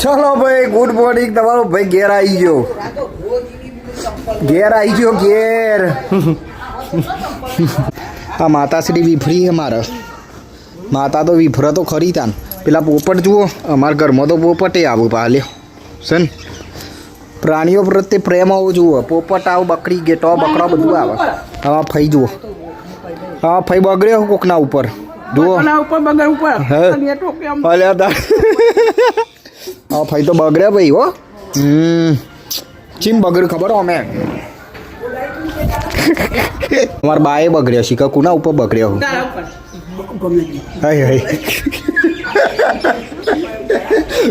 ચલો ભાઈ good morning. તમારો ભાઈ ઘેર આવી ગયો. ઘેર આવી ગયો ઘેર. આ માતાશ્રી વિફરી છે મારે. માતા તો વિફરે તો ખરી તાન. પેલા પોપટ જુઓ અમારા ઘરમાં તો પોપટે આવું પાલ્યો છે ને પ્રાણીઓ પ્રત્યે પ્રેમ આવો જુઓ. પોપટ આવ બકરી ગેટો બકરા બધું આવે. હા ફઈ જુઓ. હા ફઈ બગડ્યો કોકના ઉપર. જુઓ. ઉપર બગડ ઉપર. હે? ટોપી અલ્યા હા ફઈ તો બગડ્યા ભાઈ હો. હમ. ચીમ બગડ્યું ખબર અમે. અમારા બાએ બગડ્યો શીખા કુના ઉપર. બગડ્યો. હાય હાય.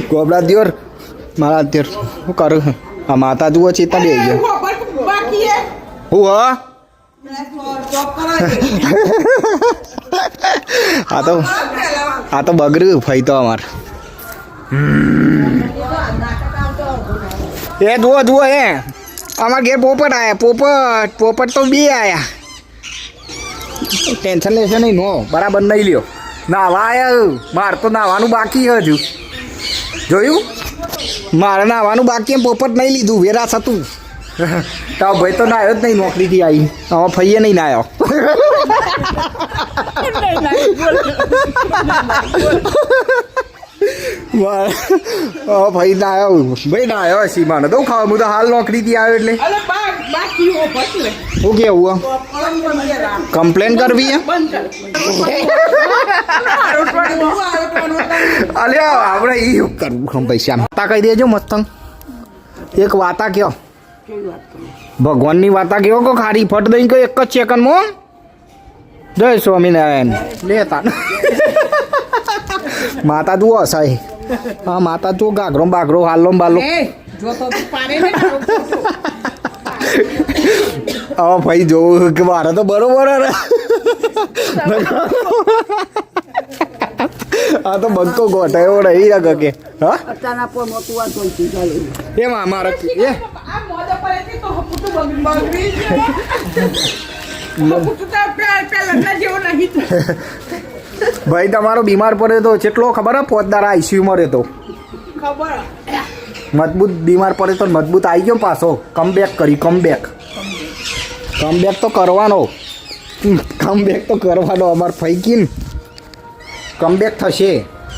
ગોબડા દિયોર મારા અત્યાર શું કરું આ માતા જુઓ ચેતા બે ગયો. ખબર બાકી હું હા? આ તો આ તો બગડ્યું ફઈ તો અમાર. એ જુઓ જુઓ એ. અમાર ઘેર પોપટ આવ્યા પોપટ પોપટ તો બે આવ્યા ટેન્શન લેશે નહીં નો. બરાબર નહીં લ્યો. નાવા આયા મારે તો નાવાનું બાકી હજુ. જોયું? મારે નાવાનું બાકી એમ પોપટ નહીં લીધું. વેરાસ હતું. તો ભાઈ તો નાયો જ નહીં નોકરીથી આવી હવે ફઈએ નહીં નાયો. ભાઈ નાયો ભાઈ નાયો હસી માને તો ખાવા હું તો હાલ નોકરીથી આવ્યો એટલે. અલે શું કેવું કમ્પ્લેન કરવી અલ્યા આપણે એ કરવું? ખમ પૈસા વાતા કહી દેજો મસ્તંગ. એક વાતા કયો. ભગવાનની વાતા કયો કો? ખારી ફટ દઈ કયો એક જ ચેકન મો જય સ્વામિનારાયણ. લેતા માતા તું હસાય હા માતા તું ગાઘરો બાઘરો હાલો બાલો. એ. હવે ભાઈ જોવું કે મારે તો બરોબર હે ને. આ તો બંકો એવો રહી શકે કે હા? એમાં મારે એ. તો ભાઈ તમારો બીમાર પડે તો કેટલો ખબર હે? પોતદાર આઈસીયુમાં રહેતો. ખબર મજબૂત બીમાર પડે તો મજબૂત આવી ગયો પાછો. કમબેક કરી કમબેક કમબેક તો કરવાનો. કમબેક તો કરવાનો અમાર ફૈકીન. કમબેક થશે.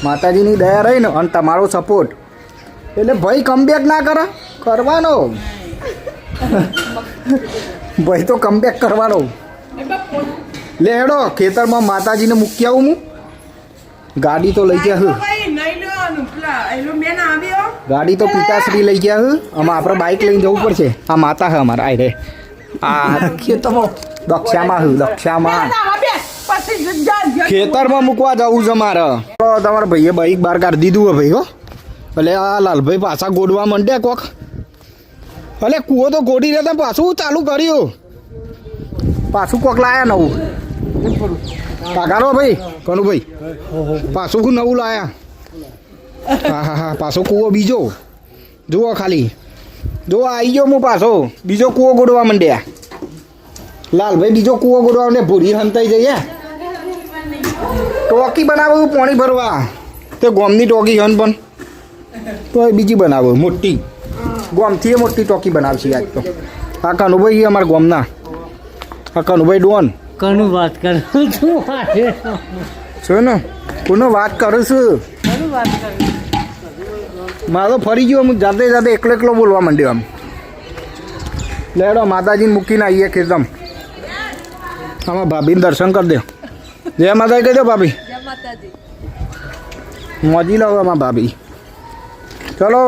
માતાજીની દયા રહી ને અને તમારો સપોર્ટ એટલે ભાઈ કમબેક ના કરે. કરવાનો. ભાઈ તો કમબેક કરવાનો. લે હેડો ખેતરમાં માતાજીને મૂકી આવું હું. ગાડી તો લઈ ગયા હું. ભાઈ નહીં લેવાનું પેલા એલો બેન આવ્યો ગાડી તો પિતાશ્રી લઈ ગયા હું. આમાં આપણે બાઇક લઈને જવું પડશે. આ માતા હે અમારા આઈ રે. આ ખેતરમાં. દક્ષામાં હું દક્ષામાં. ખેતરમાં મૂકવા જવું છે મારે. તો તમારા ભાઈએ બાઈક બહાર કાઢી દીધું હે ભાઈ હો. એટલે આ લાલભાઈ પાછા ગોડવા માંડ્યા કોક. અલે કૂવો તો ગોડી રહેતા પાછું ચાલુ કર્યું. પાછું કોક લાયા નવું. કાકાનો ભાઈ કનુભાઈ પાછું હું નવું લાયા? હા હા હા, પાછો કૂવો બીજો. જુઓ ખાલી. જો આવી ગયો હું પાછો. બીજો કૂવો ગોડવા માંડ્યા. લાલભાઈ બીજો કૂવો ગોડવા ને ભૂરી હંતાઈ જઈએ ટોકી બનાવું, પાણી ભરવા. તે ગોમની ટોકી હન પણ. તો એ બીજી બનાવો, મોટી. ગોમથી મોટી ટોકી બનાવશે આજ તો. આ કનુભાઈ અમારા ગોમના. આ કનુભાઈ ડોન. કોનું વાત કરું છું. આજે ને કોનો વાત કરું છું? કોનું વાત કરું મારો ફરી ગયો હું જાતે જાતે એકલો એકલો બોલવા માંડ્યો આમ. લેડો માતાજીને મૂકીને આવીએ ખેતમ આમાં ભાભીને દર્શન કરી દો. જય માતા કહી દો ભાભી. મોજી લો આમાં ભાભી. ચલો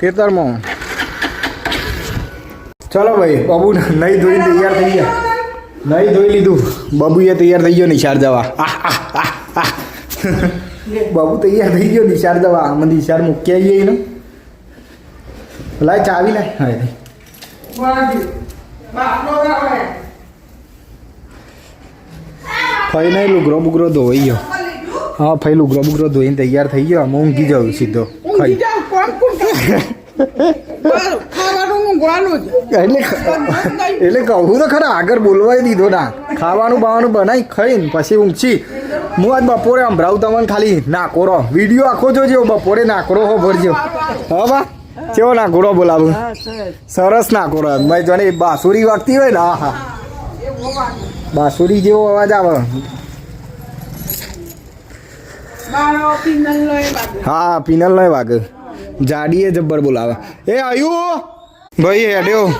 ખેતરમાં ચલો ભાઈ બાબુ નહીં ધોઈને તૈયાર થઈ ગયા. નહીં ધોઈ લીધું. બાબુએ તૈયાર થઈ ગયો નિશાળ જવા. બાબુ તૈયાર થઈ ગયો નિશાળ જવા. આમાં નિશાળ મૂકી આવી ગઈ ને લાય ચાવી લાય. હા. ફઈ નહીં લુગરો બુગરો ધોઈ ગયો. હા ફઈ લુગરો બુગરો ધોઈને તૈયાર થઈ ગયો. આમાં ઊંઘી જાઉં સીધો. ખાઈ. એટલે એટલે કહું તો ખરા આગળ બોલવાય દીધો ના. ખાવાનું બાવાનું બનાવી ખાઈને પછી ઊંઘી હું આજ બપોરે સંભળાવું તમને ખાલી નાકોરો. વીડિયો આખો જોજો બપોરે નાકોરો હો ભરજો. હા બા કેવો નાકોરો બોલાવું? સરસ. નાકોરો ભાઈ જોને બાસુરી વાગતી હોય ને હા હા બાસુરી જેવો અવાજ આવે. હા પિનલ નો વાગે. જાડીએ જબ્બર બોલાવે. એ આયુ! ભાઈ હેડ્યો.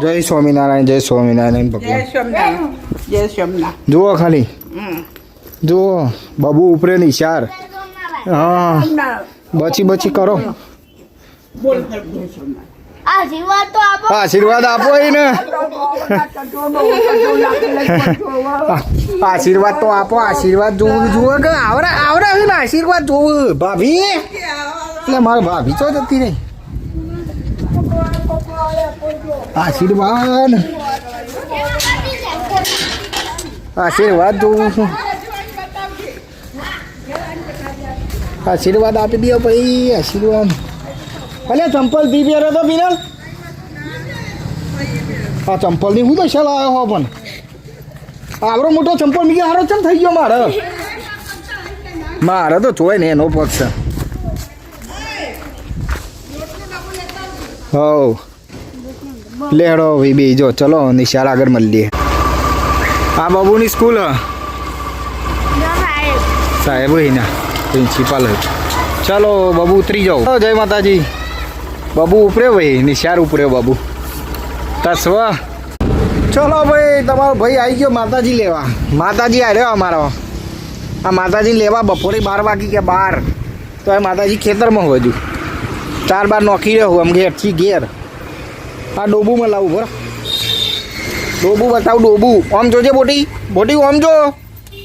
જય સ્વામિનારાયણ. જય સ્વામિનારાયણ જય ભગવાન. જય સ્વામિનારાયણ. જુઓ ખાલી. જુઓ બાબુ ઉપરે નિશાર. હા. બચી બચી કરો. આશીર્વાદ આપો. ને એને. આશીર્વાદ તો આપો આશીર્વાદ જોવું જુઓ કે આવડે આવડે ને આશીર્વાદ જોવું. ભાભી? એટલે મારે ભાભી તો જતી રહી. આશીર્વાદ. આશીર્વાદ આશીર્વાદ આપી દો ભાઈ, આશીર્વાદ. અલે, ચંપલ દી પહેરો તો બિનલ આ ચંપલની હું તો શેલ આવ્યો હો પણ. આવડો મોટો ચંપલ મીકે હારો ચમ થઈ ગયો મારે? મારે તો જોય ને એનો પક્ષ હવ લેડો ભાઈ બે જો ચલો નિશાળ આગળ મળીએ. આ બાબુની સ્કૂલ. સાહેબ ના પ્રિન્સિપાલ ચાલો બાબુ ઉતરી જાઓ. જય માતાજી. બાબુ ઉપરે ભાઈ નિશાર ઉપરે બાબુ. તસવ ચલો ભાઈ તમારો ભાઈ આવી ગયો માતાજી લેવા. માતાજી આવ્યો અમારો. આ માતાજી લેવા બપોરે બાર વાગી ગયા બાર. તો એ માતાજી ખેતરમાં હોય હજુ. ચાર બાર નોખી રહ્યો આમ ઘેરથી ઘેર. આ ડોબુમાં લાવું બરો ડોબુ બતાવું ડોબુ. આમ જોજે બોટી. બોટી આમ જો.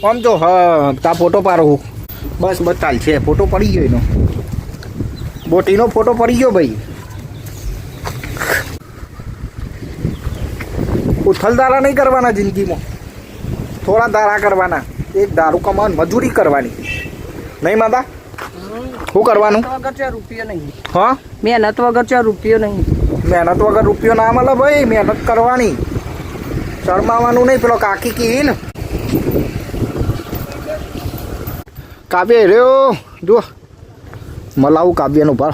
આમ જો. હા તા ફોટો પાડો બસ બસ ચાલ છે. ફોટો પડી ગયો એનો. બોટીનો ફોટો પડી ગયો ભાઈ. ઉથલ દારા નહીં કરવાના જિંદગીમાં. થોડા દારા કરવાના. એક દારૂ કમાવાનું મજૂરી કરવાની. નહીં માતા શું કરવાનું? વગર રૂપિયો નહીં. હા? મહેનત વગર રૂપિયો નહીં. મહેનત વગર રૂપિયો ના મળે ભાઈ, મહેનત કરવાની. શરમાવાનું નહીં, પેલો કાકી કી ને કાવ્ય રહ્યો. જુઓ. મલાવું કાવ્યનો ભાવ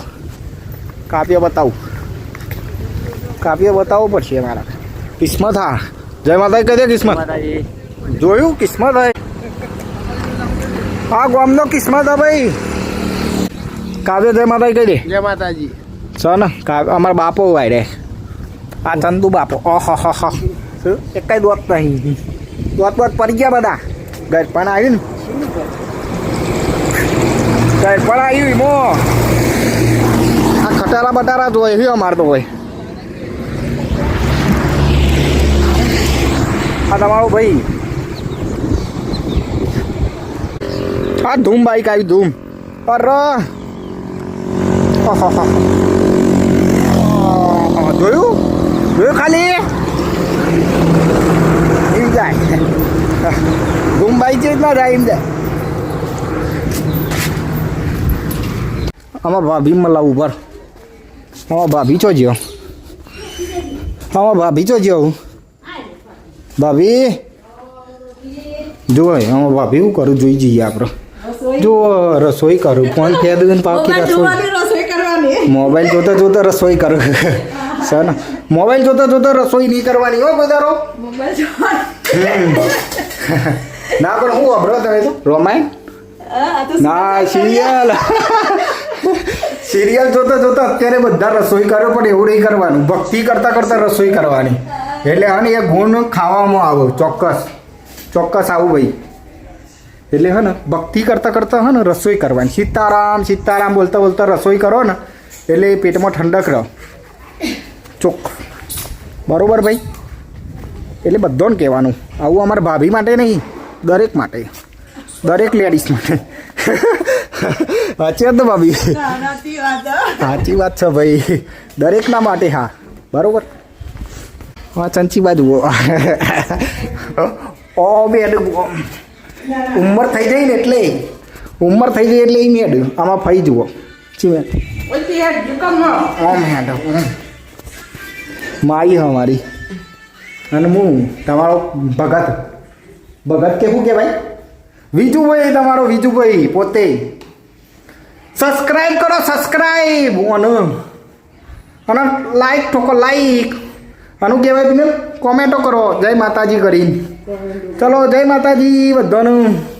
કાવ્ય બતાવું. કાવ્ય બતાવવું પડશે મારા. કિસ્મત હા. જય માતા કહી દે કિસ્મત. જોયું કિસ્મત હે. આ ગામનો કિસ્મત હા ભાઈ. કાવ્ય જય માતા કહી દે. જય માતાજી. કા અમારા બાપો વાય રે. આ ચંદુ બાપો. ઓહો, હો હો. એક કઈ દોત નહીં. દોત દોત પડી ગયા બધા. ઘર પણ આવ્યું ને ઘર પણ આવ્યું મો આ ખટારા બટારા હોય હ્યો અમાર તો હોય. આ તમારો ભાઈ. આ ધૂમ બાઈક આવી, ધૂમ. અરે. ઓહો હો અ, જોયું જોયું ખાલી એમ જાય મુંબઈ છે ના જાય એમ જાય આમાં ભાભી મળાવું ઉપર આમાં ભાભી છો જ્યો આમાં ભાભી છો જ્યો ભાભી જો આમાં ભાભી શું કરું જોઈ જઈએ આપણે જો રસોઈ કરું ફોન ફેર દઉં પાકી રસોઈ મોબાઈલ જોતા જોતા રસોઈ કરું સર મોબાઈલ જોતા જોતા રસોઈ નહીં કરવાની હો બધારો ના પણ હું અભરો તમે તો? રોમાયણ ના સિરિયલ સિરિયલ. જોતા જોતા અત્યારે બધા રસોઈ કરો પણ એવું નહીં કરવાનું. ભક્તિ કરતા કરતા રસોઈ કરવાની. એટલે હા ને એ ગુણ ખાવામાં આવો ચોક્કસ. ચોક્કસ આવું ભાઈ. એટલે હે ને ભક્તિ કરતા કરતા હે ને રસોઈ કરવાની. સીતારામ સીતારામ બોલતા બોલતા રસોઈ કરો ને એટલે પેટમાં ઠંડક રહો. ચોખ્ખ બરાબર ભાઈ? એટલે બધાને કહેવાનું આવું અમારા ભાભી માટે નહીં દરેક માટે. દરેક લેડીઝ માટે. સાચી વાત તો ભાભી? સાચી વાત છે ભાઈ. દરેકના માટે હા. બરાબર? હા ચંચી બાજુ. ઓ બેડ ઉંમર થઈ જાય ને એટલે. ઉંમર થઈ જાય એટલે એ મેડ આમાં ફરી જુઓ. ચી મેડ આમ મેડમ. માઈ અમારી અને હું તમારો ભગત. ભગત કે શું કહેવાય? વિજુભાઈ તમારો વિજુભાઈ પોતે. સબસ્ક્રાઈબ કરો સબસ્ક્રાઈબ અને અને લાઈક ઠોકો લાઈક આનું કહેવાય તમે કોમેન્ટો કરો. જય માતાજી કરીને. ચલો જય માતાજી બધાનું.